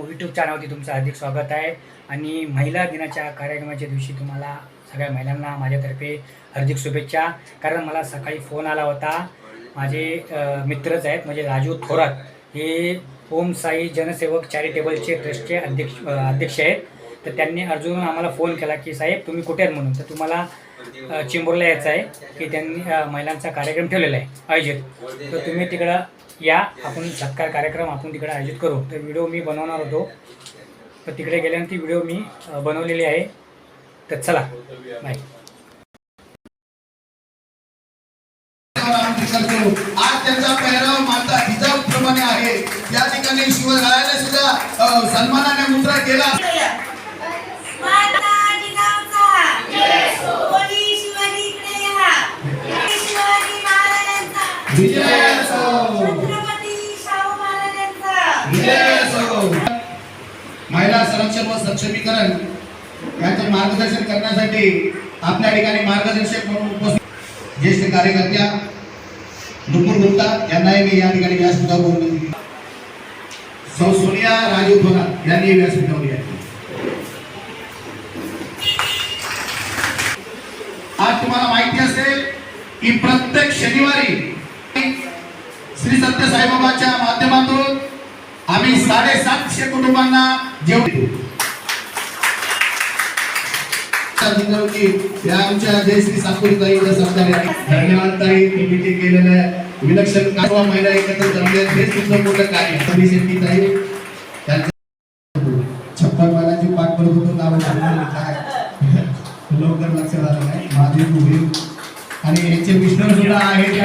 YouTube चॅनलवरती तुमचं हार्दिक स्वागत आहे. आणि महिला दिनाच्या कार्यक्रमाच्या दिवशी तुम्हाला सगळ्या महिलांना माझ्यातर्फे हार्दिक शुभेच्छा. कारण मला सकाळी फोन आला होता. माझे मित्रच आहेत म्हणजे राजू थोरात. हे ओम साई जनसेवक चॅरिटेबलचे ट्रस्टचे अध्यक्ष अध्यक्ष आहेत. तर त्यांनी अर्जुन आम्हाला फोन केला की साहेब तुम्ही कुठे आहेत? म्हणून. तर तुम्हाला चेंबूरला चिंबूरला यायचं आहे की त्यांनी महिलांचा कार्यक्रम ठेवलेला आहे आयोजित. तर तुम्ही तिकडं या आपण सत्कार कार्यक्रम आपण तिकडे आयोजित करू. तर व्हिडिओ मी बनवणार होतो. तर तिकडे गेल्यानंतर ती व्हिडिओ मी बनवलेली आहे. तर चला बाय आज त्यांचा पेहराव माता हिजाब प्रमाणे आहे. या ठिकाणी शिवरायाने सुद्धा सन्मानाने मुद्रा केला. संरक्षण व सक्षमीकरण यांचे मार्गदर्शन करण्यासाठी आपल्या ठिकाणी मार्गदर्शक म्हणून उपस्थित ज्येष्ठ कार्यकर्त्या नुपूर गुप्ता यांनाही मी या ठिकाणी व्यासपीठावर बोलवलं आहे. सौ सोनिया राजीव थोरात यांनी व्यासपीठावर आहे आज तुम्हाला माहिती असेल की प्रत्येक शनिवारी श्री सत्य साईबाबाच्या माध्यमातून आम्ही साडेसातशे कुटुंबांना जेवण या आमच्या धन्यवाद ताई तुम्ही केलेलं विलक्षण कावा महिला एकत्र जमले हे सुद्धा मोठं कार्य शेट्टी ताई. छप्पन पाठ करत होतो नाव काय लवकर लक्षात आलं नाही. माझे मुली आणि याचे मिश्रण सुद्धा आहेत.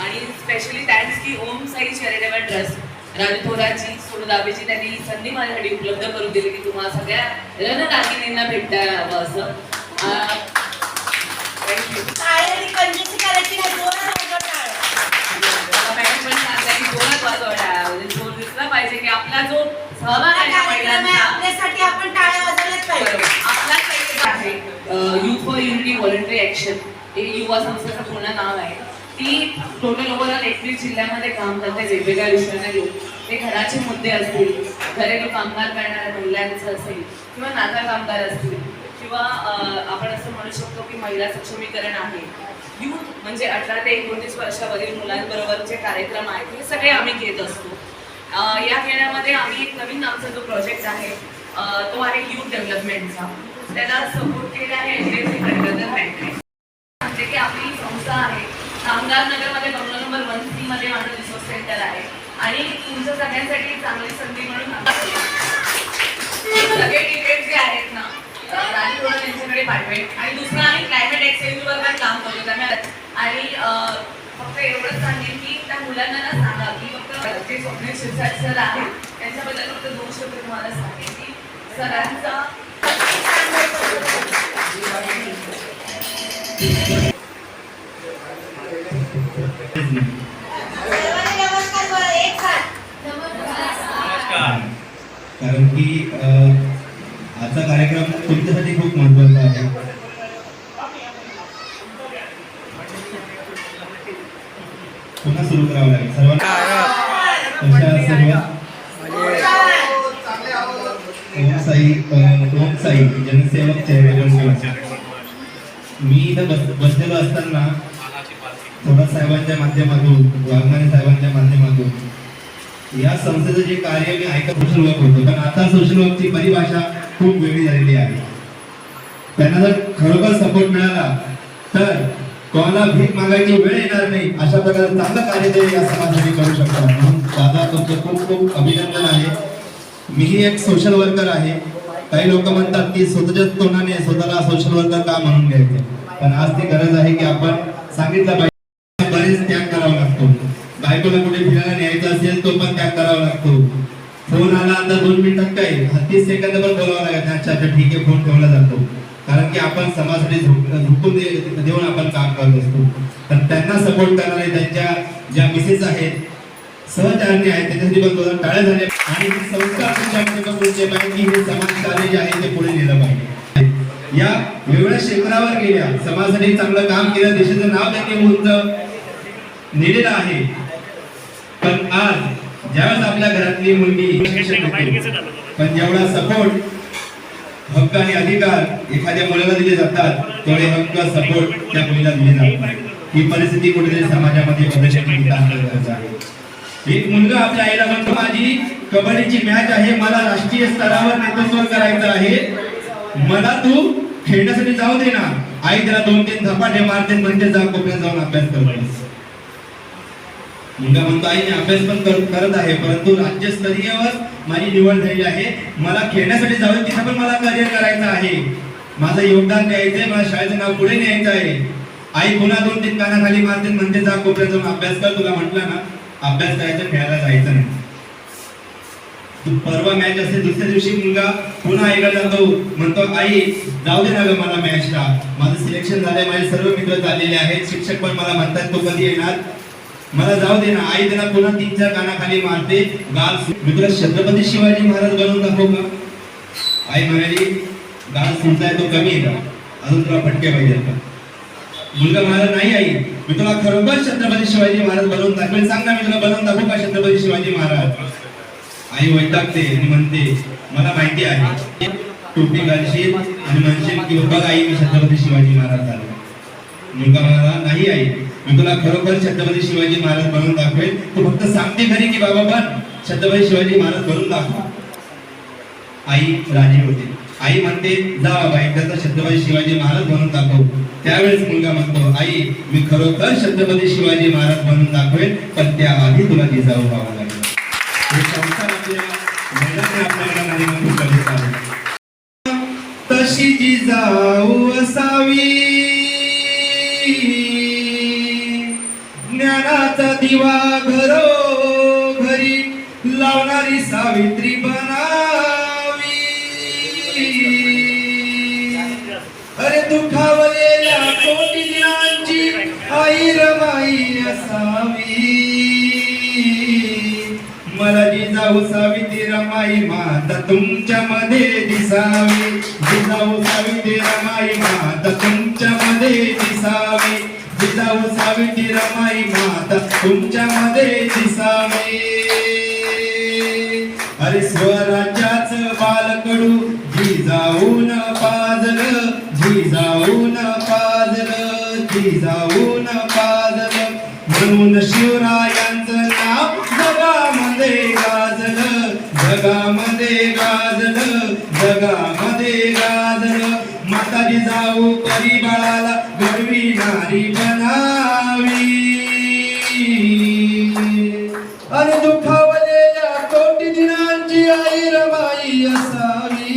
आणि स्पेशली थँक्स की ओम साई चॅरिटेबल ट्रस्ट राजू थोराची दाबेची त्यांनी संधी माझ्यासाठी उपलब्ध करून दिली की तुम्हाला सगळ्या रणदागिनींना भेटता यावं असं. म्हणजे पाहिजे की आपला जो सहभाग आहे आपल्यासाठी आपण टाळ्या वाजवल्याच पाहिजे. आपला काही आहे. Youth for unity voluntary action हे युवा संस्थेचं पूर्ण नाव आहे. ती टोटल ओव्हरऑल एकवीस जिल्ह्यामध्ये काम करते वेगवेगळ्या विषयांना घेऊन. ते घराचे मुद्दे असतील घरेलू कामगार करणाऱ्या महिलांचं असेल किंवा नाता कामगार असतील किंवा आपण असं म्हणू शकतो की महिला सक्षमीकरण आहे. युथ म्हणजे अठरा ते एकोणतीस वर्षावरील मुलांबरोबरचे कार्यक्रम आहेत हे सगळे आम्ही घेत असतो. या खेळामध्ये आम्ही एक नवीन आमचा जो प्रोजेक्ट आहे तो आहे युथ डेव्हलपमेंटचा त्याला सपोर्ट केला आहे एच बँकेने सांगते की आपली संस्था आहे कामगार नगरमध्ये बंगलो नंबर वन सी मध्ये माझं रिसोर्स सेंटर आहे. आणि तुमच्या सगळ्यांसाठी चांगली संधी म्हणून सगळे डिटेल्स जे आहेत ना अं, यांच्याकडे पाठवेल आणि दुसरं आम्ही क्लायमेट एक्सचेंजवर पण काम करतो त्यामुळे आणि फक्त एवढंच सांगेन की त्या मुलांना ना सांगा की फक्त जे स्वप्न शिरसाट सर आहेत. त्यांच्याबद्दल फक्त दोन शब्द तुम्हाला सांगेन की सरांचा सर्वांनी कारण की आजचा कार्यक्रम तुमच्यासाठी खूप महत्त्वाचा आहे. पुन्हा सुरू करावं लागेल. सर्वांना साई ओम साई जनसेवक चॅरिटेबल मी इथं बस बसलेलो असताना थोडा साहेबांच्या माध्यमातून वाघमारे साहेबांच्या माध्यमातून या संस्थेचं जे कार्य मी ऐकत सोशल वर्क होतो. कारण आता सोशल वर्कची परिभाषा खूप वेगळी झालेली आहे. त्यांना जर खरोखर सपोर्ट मिळाला तर कोणाला भीक मागायची वेळ येणार नाही अशा प्रकारे चांगलं कार्य ते या समाजासाठी करू शकतात. म्हणून दादा तुमचं खूप खूप अभिनंदन आहे. मीही एक सोशल वर्कर आहे. काही लोक म्हणतात की स्वतःच्याच तोंडाने स्वतःला सोशल वर्कर का म्हणून घ्यायचे? पण आज ती गरज आहे की आपण सांगितलं पाहिजे बरेच त्याग करावा लागतो बायकोला कुठे फिरायला न्यायचं असेल तो पण त्याग करावा लागतो. फोन आला आता दोन मिनिटात काय? तीस सेकंद पण बोलावा लागत अच्छा अच्छा ठीक आहे फोन ठेवला जातो. कारण की आपण समाजासाठी झुक- झुकून देऊन आपण काम करत असतो. तर त्यांना सपोर्ट करणारे त्यांच्या ज्या मिसेस आहेत सहचारणी आहेत त्याच्यासाठी पण दोन टाळ्या झाले आणि संस्कार संस्था जे पाहिजे की हे समाज कार्य जे आहे ते पुढे नेलं पाहिजे. या वेगवेगळ्या क्षेत्रावर गेल्या. समाजासाठी चांगलं काम केलं देशाचं नाव त्यांनी उंच नेलेलं आहे. पण आज ज्यावेळेस आपल्या घरातली मुलगी पण जेवढा सपोर्ट हक्क आणि अधिकार एखाद्या मुलाला दिले जातात तेवढे हक्क सपोर्ट त्या मुलीला दिले जातात. ही परिस्थिती कुठेतरी समाजामध्ये बदलण्याची आहे. एक मुलगा आपल्या आईला म्हणतो माझी कबड्डीची मॅच आहे मला राष्ट्रीय स्तरावर नेतृत्व करायचं आहे. मला तू खेळण्यासाठी जाऊ दे ना. आई त्याला दोन तीन झपाटे मारते म्हणजे जा कोपऱ्यात जाऊन अभ्यास करतो मुलगा म्हणतो आई मी अभ्यास पण करत आहे परंतु राज्यस्तरीयवर माझी निवड झालेली आहे. मला खेळण्यासाठी जाऊ तिथे पण मला करिअर करायचं आहे. माझं योगदान द्यायचंय मला शाळेचं नाव पुढे न्यायचं आहे. आई पुन्हा दोन तीन कानाखाली मारते म्हणते जा कोपऱ्यात जाऊन अभ्यास कर. तुला म्हटलं ना अभ्यास करायचा खेळायला जायचं नाही. तू परवा मॅच असते दुसऱ्या दिवशी मुलगा पुन्हा आईकडे जातो. म्हणतो आई जाऊ दे ना ग मला मॅचला माझं सिलेक्शन झालंय माझे सर्व मित्र झालेले आहेत. शिक्षक पण मला म्हणतात तो कधी येणार? मला जाऊ दे ना. आई त्यांना पुन्हा तीन चार कानाखाली मारते. गाल मी तुला छत्रपती शिवाजी महाराज बनवून दाखवू का? आई म्हणाली गाल सुटलाय तो कमी आहे का? अजून तुला फटके पाहिजे का? मुलगा म्हणाला नाही आई मी तुला खरोखर छत्रपती शिवाजी महाराज बनवून दाखवेल सांग ना मी तुला बनवून दाखवू का छत्रपती शिवाजी महाराज? आई वैतागते आणि म्हणते मला माहिती आहे. टोपी घालशील आणि म्हणशील की बाबा आई मी छत्रपती शिवाजी महाराज झालो. मुलगा म्हणाला नाही आई मी तुला खरोखर छत्रपती शिवाजी महाराज बनवून दाखवेल तू फक्त सांगते खरी की बाबा पण छत्रपती शिवाजी महाराज बनवून दाखवा. आई राजी होते. आई म्हणते जा बाबा एकदा छत्रपती शिवाजी महाराज बनवून दाखव. त्यावेळेस मुलगा म्हणतो आई मी खरोखर छत्रपती शिवाजी महाराज बनवून दाखवेल पण त्या आधी तुला जिजाऊ व्हावं लागेल. तशी जिजाऊ असावी. दिवा घरो घरी लावणारी सावित्री बनावी. अरे दुखावलेल्या कोटी दिनांची आई रमाई असावी. मला जिजाऊ सावित्री रमाई माता तुमच्या मध्ये दिसावी जिजाऊ सावित्री रमाई माता तुमच्या मध्ये दिसावी. जिजाऊ सावित्री रमाई माता तुमच्या मध्ये दिसावे. अरे स्वराज्याच बालकडू जिजाऊन पाजल जिजाऊन पाजलं जिजाऊन पाजल. म्हणून शिवरायांचं नाव जगामध्ये गाजलं जगामध्ये गाजल जगामध्ये गाजल. माता जिजाऊ परिबाळाला घडविणारी बनावी अरे दुखावलेल्या कोटी दिनांची आई रमाई असावी.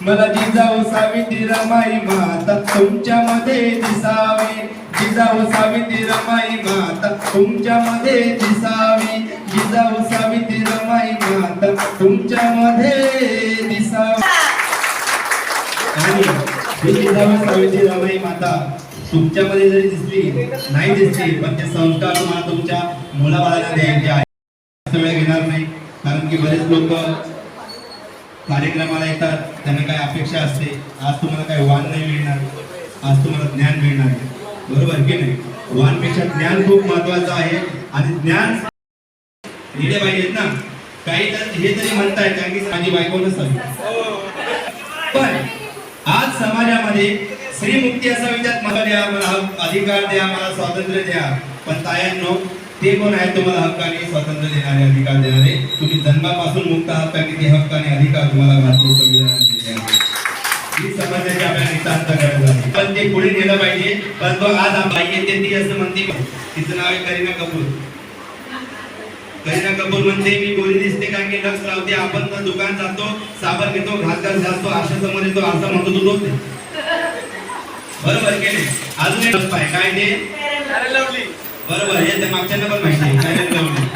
मला जिजाऊ सावित्री रमाई माता तुमच्या मध्ये दिसावी. जिजाऊ सावित्री रमाई माता तुमच्या मध्ये दिसावी. जिजाऊ सावित्री रमाई माता तुमच्या मध्ये दिसावी आणि सावित्री रमाई माता तुमच्यामध्ये जरी दिसली नाही दिसली पण ते संस्कार तुम्हाला तुमच्या मुलाबाळाला द्यायचे आहे वेळ घेणार नाही कारण की बरेच लोक कार्यक्रमाला येतात त्यांना काय अपेक्षा असते आज तुम्हाला काय वाण नाही मिळणार आज तुम्हाला ज्ञान मिळणार बरोबर की नाही? वाणपेक्षा ज्ञान खूप महत्वाचं आहे आणि ज्ञान लिहिले पाहिजेत ना काही तर हे तरी म्हणताय कारण की माझी बायको नसावी पण समाजामध्ये स्त्री मुक्ती असावी त्यात मला द्या मला अधिकार द्या मला स्वातंत्र्य द्या. पण तायांनो ते कोण आहेत तुम्हाला हक्काने स्वातंत्र्य देणारे अधिकार देणारे? तुम्ही जन्मापासून मुक्त आहात का किती हक्काने अधिकार तुम्हाला भारतीय संविधानाने दिले आहेत. ही समजण्याची आपल्याला नितांत गरज आहे. पण ते पुढे नेलं पाहिजे. परंतु आज आपण येते ती असं म्हणते. तिचं नाव आहे करीना कपूर. करीना कपूर म्हणते मी गोरी दिसते कारण की लक्ष लावते? आपण तर दुकान जातो साबण घेतो घास घास घासतो आशा समोर येतो असं म्हणतो तू दोन बरोबर की नाही? अजून एक आहे. काय ते? बरोबर. हे मागच्यांना पण माहिती आहे. लावली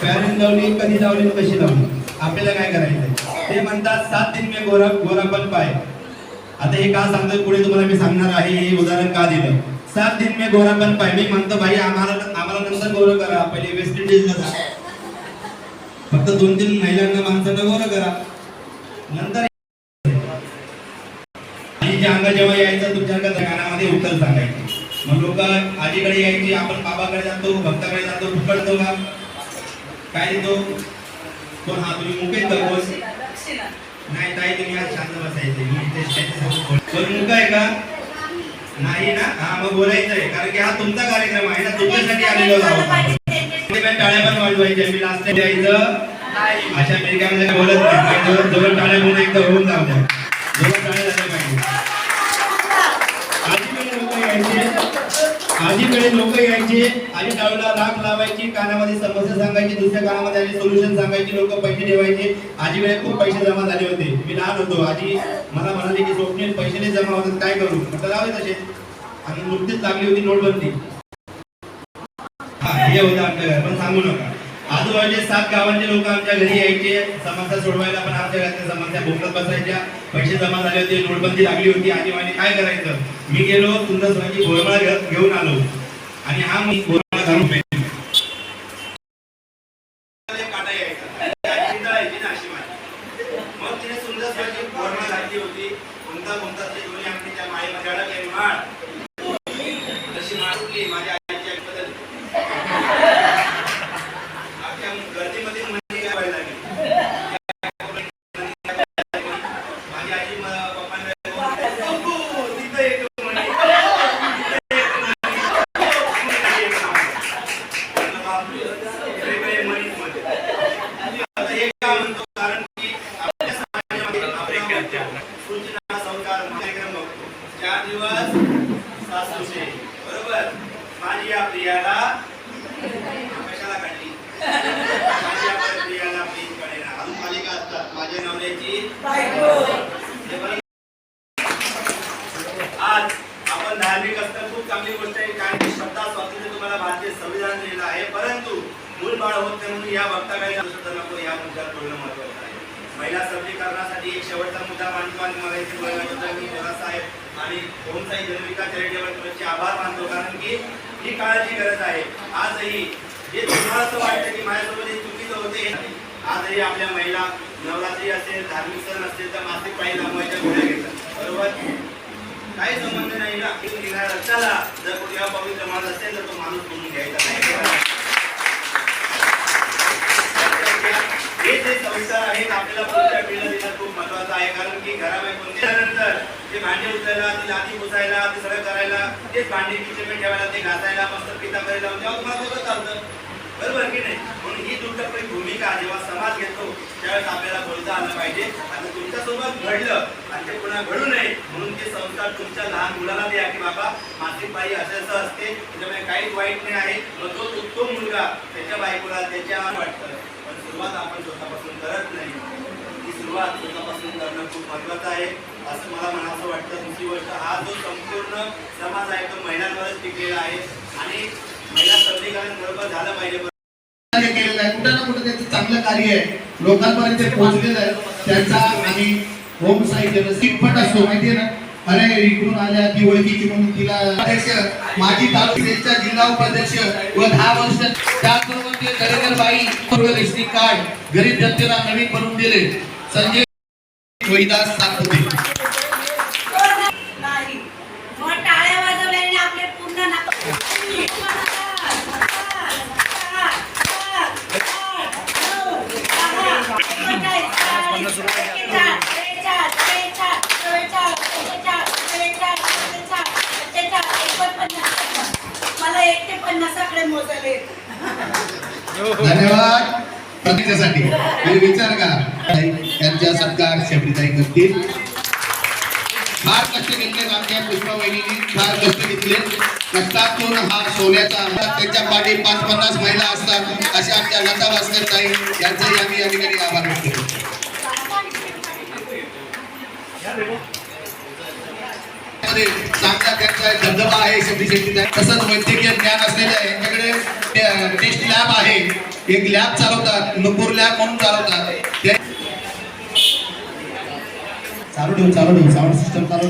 फॅरन लावली कधी लावली कशी लावली आपल्याला काय करायचंय? ते म्हणतात सात दिन में गोरा गोरापन पाय. आता हे का सांगतोय? पुढे तुम्हाला मी सांगणार आहे. हे उदाहरण का दिलं? सात दिन में गोरापन पाय. मी म्हणतो भाई आम्हाला आम्हाला नंतर गोरं करा? पहिले वेस्ट इंडिजला जा. फक्त दोन तीन महिलांना माणसांना गोरं करा. नंतर जे अंग जेव्हा यायचं तुमच्या अंगात गाण्यामध्ये सांगायचं. मग लोक आजीकडे यायची आपण बाबाकडे जातो भक्ताकडे जातो फुकटतो का काय देतो? कोण? हा तुम्ही मुकेश नाही ताई तुम्ही आज शांत बसायचे. मुक आहे का? नाही ना? हा मग बोलायचं आहे. कारण की हा तुमचा कार्यक्रम आहे ना तुमच्यासाठी आलेलो टाळ्या पण वाजवायच्या मी लास्ट द्यायचं अशा बोलत नाही. जवळ टाळ्या म्हणून एकदा होऊन जाऊ द्या. जवळ टाळ्या यायचे आधीकडे लोक यायचे आणि टाळूला राग लावायची कानामध्ये समस्या सांगायची दुसऱ्या कानामध्ये आली सोल्युशन सांगायची लोक पैसे ठेवायचे. आजीकडे खूप पैसे जमा झाले होते. मी लहान होतो. आजी मला म्हणाले की स्वप्नील पैसे नाही जमा होतात काय करू? म्हटलं लावे तसे. आणि नुकतीच लागली होती नोटबंदी. हा हे होतं आमच्या घर पण सांगू नका. आजूबाजूचे सात गावांचे लोक आमच्या घरी यायचे. समस्या सोडवायला पण आमच्या घरातल्या समस्या भोकत बसायच्या. पैसे जमा झाले होते नोटबंदी लागली होती. आणि काय करायचं? मी गेलो सुंदर स्वामी घोरमाळा घेऊन आलो. आणि हा मी घोरमाळा घालून पेटलो. काटा यायचा. आणि आजी दळायची ना अशी माझी. मग तिने सुंदर स्वामी घोरमाळा घातली होती कोणता कोणता ते दोन्ही आमची त्या माळेमध्ये अडकले माळ तशी माळ उठली माझ्या आईची आई बदलली अख्ख्या गर्दीमध्ये म्हणजे काय व्हायला लागली माझी आजी मला पप्पांना "बापू, तिथं येतो म्हणे. तिथं येतो म्हणे." म्हणलं, "बापरे, वेगळे मणीच मध्ये." आता हे का म्हणतो कारण की आपल्या समाजामध्ये आपल्या सूचना संस्कार कार्यक्रम बघतो चार दिवस सासूचे बरोबर माझी या प्रियाला कशाला काढली माझ्या प्रियाला प्लीज कळेना अजून मालिका असतात माझ्या नवऱ्याची हे बरं. आज आपण धार्मिक असणं खूप चांगली गोष्ट आहे कारण की शब्दा स्वातंत्र्य तुम्हाला भारतीय संविधान दिलेलं आहे परंतु मूल बाळ होत नाही म्हणून या वक्ताकडे सुद्धा नको या मुद्द्यावर बोलणं महत्वाचं आहे. महिला सबलीकरणासाठी एक शेवटचा मुद्दा मांडतो मला इथे बोलण्याबद्दल मी बोला साहेब आणि ओमसाई जनविका चॅरिटेबल ट्रस्टचे आभार मानतो कारण की ही काळाची गरज आहे. आजही जे तुम्हाला असं वाटतं की माझ्यासोबत हे चुकीचं होते? आजही आपल्या महिला नवरात्री असेल धार्मिक सण असेल तर मासिक पाळी लांबवायच्या गोळ्या घेतात. बरोबर? काही संबंध नाही ना. रस्त्याला जर कुठल्या पवित्र माणूस असेल तर तो माणूस म्हणून घ्यायचा नाही हे जे संस्कार आहेत आपल्याला पुढच्या पिढीला देणं खूप महत्वाचं आहे कारण की घराबाहेर ते भांडे उचलायला ते लादी पुसायला ते सगळं करायला तेच भांडे ठेवायला ते घासायला मस्त पिता करायला तेव्हा तुम्हाला चालतं बरोबर की नाही? म्हणून ही भूमिका जेव्हा समाज घेतो त्यावेळेस आपल्याला बोलता आलं पाहिजे. आणि तुमच्यासोबत घडलं आणि ते पुन्हा घडू नये म्हणून ते संस्कार तुमच्या लहान मुलाला द्या की बाबा मासिक बाई असं असं असते त्याच्यामुळे काहीच वाईट नाही आहे. मग तो तो मुलगा त्याच्या बायकोला त्याच्या वाटतं. पण सुरुवात आपण स्वतःपासून करत नाही. सुरुवात स्वतःपासून करणं खूप महत्वाचं आहे. असं मला मनाचं वाटतं. दुसरी गोष्ट हा जो संपूर्ण समाज आहे तो महिलांवरच टिकलेला आहे. आणि महिला सबलीकरण बरोबर झालं पाहिजे. केलेलं आहे कुठं ना कुठं त्यांचं चांगलं कार्य आहे. लोकांपर्यंत पोहोचलेलं आहे. त्यांचा आणि होम साहित्य किटपट असतो माहितीये ना? अरे इकडून आल्या ती ओळखीची म्हणून तिला अध्यक्ष माजी तालुक्याच्या जिल्हा उपाध्यक्ष व दहा वर्ष त्याचबरोबर ते दरेकर बाई कार्ड गरीब जनतेला नवीन बनवून दिले. संजय रोहिदास सातपुते. नाही. मग टाळ्या वाजवल्याने आपले पूर्ण नाक मला एक ते पन्नास आकडे मोजायला येतात धन्यवाद. प्रतिक्रियासाठी विचार करा. त्यांच्या सत्कार शबरीताई करतील. फार कष्ट घेतले आमच्या पुष्पा वहिनी फार कष्ट घेतले. कष्टातून हा सोन्याचा आंबा त्यांच्या पाठी पाच पन्नास महिला असतात अशा आमच्या लता भास्कर ताई यांचंही आम्ही या ठिकाणी आभार व्यक्त करतो. चांगला त्यांचा धबधबा आहे शेती शेतीचा तसंच वैद्यकीय ज्ञान असलेल्या यांच्याकडे टेस्ट लॅब आहे. एक लॅब चालवतात नुपूर लॅब म्हणून चालवतात. चालू ठेवू चालू साऊंड सिस्टम चालू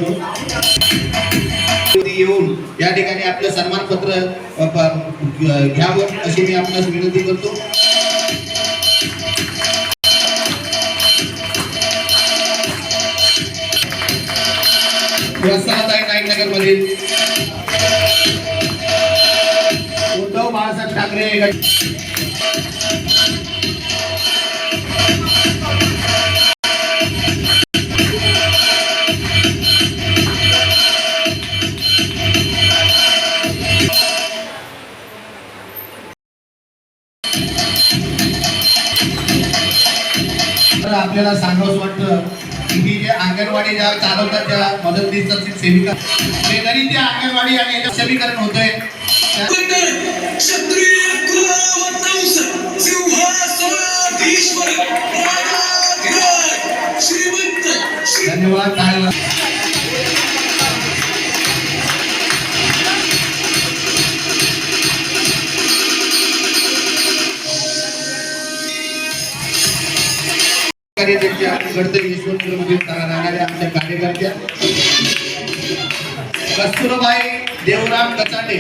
येऊन. या ठिकाणी आपलं सन्मानपत्र घ्यावं अशी मी आपणास विनंती करतो. वसाहत मध्ये उद्धव बाळासाहेब ठाकरे अंगणवाडी चालवतात त्या मदतनीसच्या सेविका. ते अंगणवाडी आणि याचं होतंय. धन्यवाद त्यांच्या राहणाऱ्या आमच्या कार्यकर्त्या कस्तुरबाई देवराम कचाटे.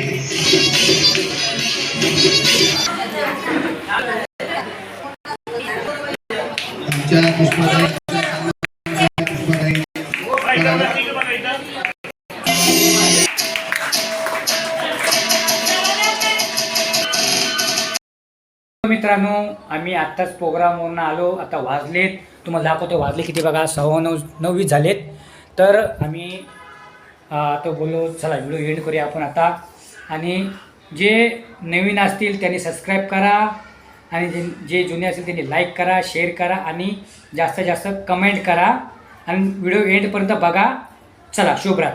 मित्रांनो आम्ही आत्ताच प्रोग्रामवरून आलो आता वाजलेत. तुम्हाला दाखवतो वाजले किती बघा सव्वा नऊ नऊवीस झालेत. तर आम्ही आता बोललो चला व्हिडिओ एंड करूया आपण आता. आणि जे नवीन असतील त्यांनी सबस्क्राईब करा. आणि जे जे जुने असतील त्यांनी लाईक करा शेअर करा आणि जास्तीत जास्त कमेंट करा. आणि व्हिडिओ एंडपर्यंत बघा. चला शुभरात्र.